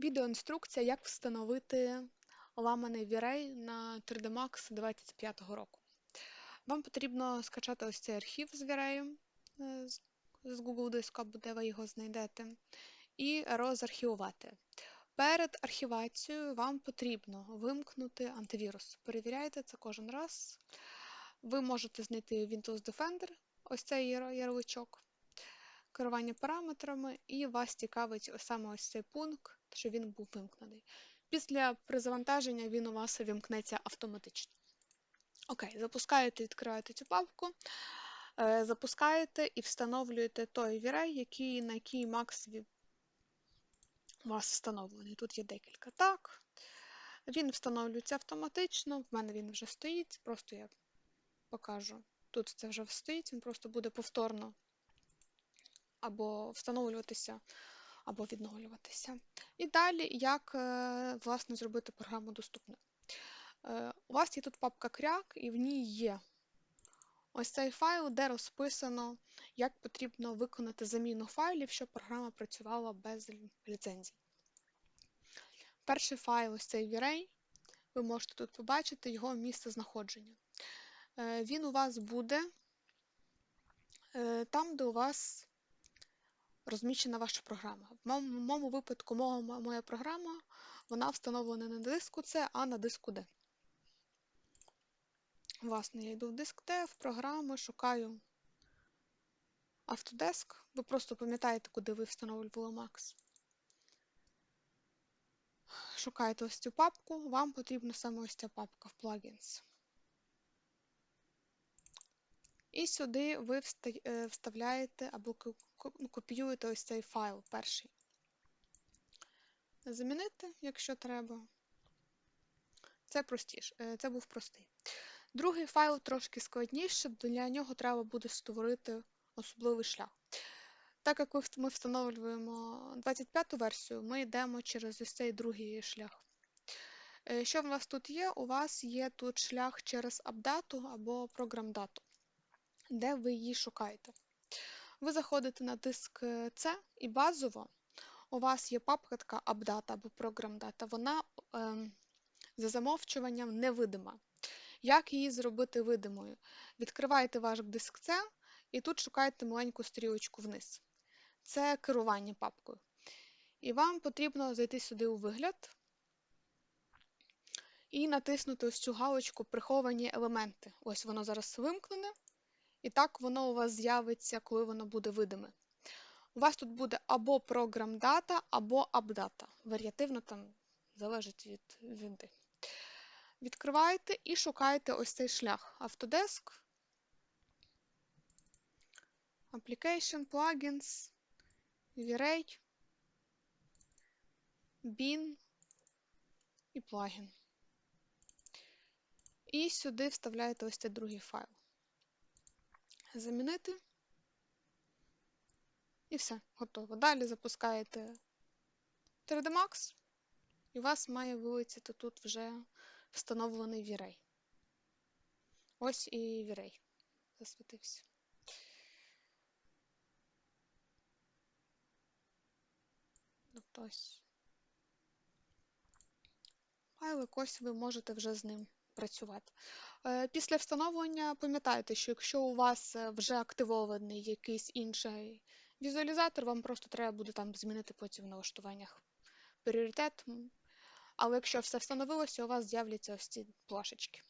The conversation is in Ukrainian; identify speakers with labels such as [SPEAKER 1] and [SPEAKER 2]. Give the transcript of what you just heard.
[SPEAKER 1] Відеоінструкція, як встановити ламаний V-Ray на 3D Max 25 року. Вам потрібно скачати ось цей архів з V-Ray е, з Google диску, або де ви його знайдете, і розархівувати. Перед архівацією вам потрібно вимкнути антивірус. Перевіряйте це кожен раз. Ви можете знайти Windows Defender, ось цей ярличок, керування параметрами, і вас цікавить саме ось цей пункт, що він був вимкнений. Після перезавантаження він у вас вимкнеться автоматично. Окей, запускаєте, відкриваєте цю папку, е, запускаєте і встановлюєте той V-Ray, який, на який Max у вас встановлений. Тут є декілька так. Він встановлюється автоматично, в мене він вже стоїть, просто я покажу. Тут це вже стоїть, він просто буде повторно або встановлюватися, або відновлюватися. І далі, як е, власне, зробити програму доступною. Е, у вас є тут папка кряк, і в ній є ось цей файл, де розписано, як потрібно виконати заміну файлів, щоб програма працювала без ліцензій. Перший файл ось цей V-Ray, ви можете тут побачити його місце знаходження. Е, він у вас буде там, де у вас розміщена ваша програма. В моєму випадку, моя програма вона встановлена не на диску C, а на диску D. Власне, я йду в диск D, в програму, шукаю Autodesk. Ви просто пам'ятаєте, куди ви встановлювали Max. Шукаєте ось цю папку, вам потрібна саме ось ця папка в Plugins. І сюди ви е, вставляєте або копіюєте ось цей файл перший. Замінити, якщо треба. Це простіше, це був простий. Другий файл трошки складніше, для нього треба буде створити особливий шлях. Так як ми встановлюємо 25-ту версію, ми йдемо через ось цей другий шлях. Е, що в нас тут є? У вас є тут шлях через апдату або програмдату, де ви її шукаєте. Ви заходите на диск C і базово у вас є папка апдата або програмдата. Вона е, за замовчуванням невидима. Як її зробити видимою? Відкриваєте ваш диск C і тут шукаєте маленьку стрілочку вниз. Це керування папкою. І вам потрібно зайти сюди у вигляд і натиснути ось цю галочку Приховані елементи. Ось воно зараз вимкнене. І так воно у вас з'явиться, коли воно буде видиме. У вас тут буде або програм-дата, або апдата. Варіативно там залежить від вінди. Відкриваєте і шукаєте ось цей шлях Autodesk, Application, Plugins, V-Ray, Bin і плагін. І сюди вставляєте ось цей другий файл. Замінити. І все, готово. Далі запускаєте 3D Max, і у вас має вилетіти тут вже встановлений V-Ray. Ось і V-Ray засвітився. Тобто ось файлик ось ви можете вже з ним працювати. Е, після встановлення пам'ятайте, що якщо у вас е, вже активований якийсь інший візуалізатор, вам просто треба буде там змінити потім в налаштуваннях пріоритет. Але якщо все встановилося, у вас з'являться ось ці плашечки.